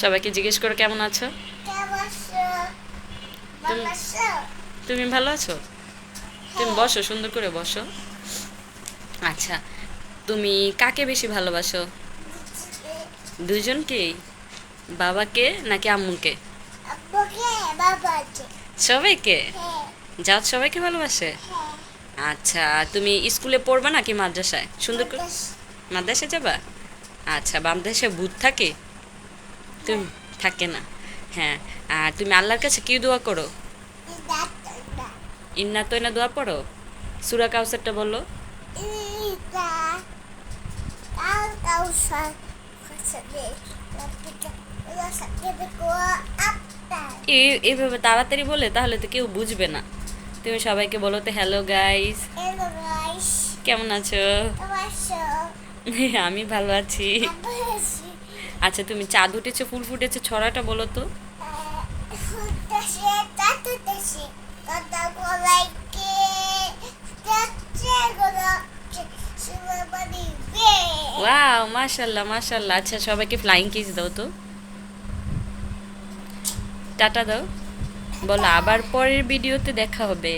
সবাইকে জিজ্ঞেস করো কেমন আছো? তুমি ভালো আছো? তুমি বসো সুন্দর করে বসো। আচ্ছা তুমি কাকে বেশি ভালোবাসো? দুজনকেই বাবাকে নাকি আম্মুকে? সবাইকে? যাও সবাইকে ভালোবাসে? আচ্ছা তুমি স্কুলে পড়বা নাকি মাদ্রাসায়? সুন্দর করে মাদ্রাসায় যাবা? আচ্ছা মাদ্রাসায় ভূত থাকে? তুমি থাকে না। হ্যাঁ আর তুমি আল্লাহর কাছে কি দোয়া করো? ইন্না তো না দোয়া পড়ো? সুরা কাউসারটা বলো। এ- এভাবে তাড়াতাড়ি বলে তাহলে তো কেউ বুঝবে না। তুমি সবাইকে বলো তো হ্যালো গাইস কেমন আছো। আমি ভালো আছি। আচ্ছা তুমি চাঁদ উঠেছে ফুল ফুটেছে ছড়াটা বলো তো। ওয়াও মাশাল্লাহ মাশাল্লাহ। আচ্ছা সবাইকে ফ্লাইং কিস দাও তো। টাটা দাও। বলো আবার পরের ভিডিওতে দেখা হবে.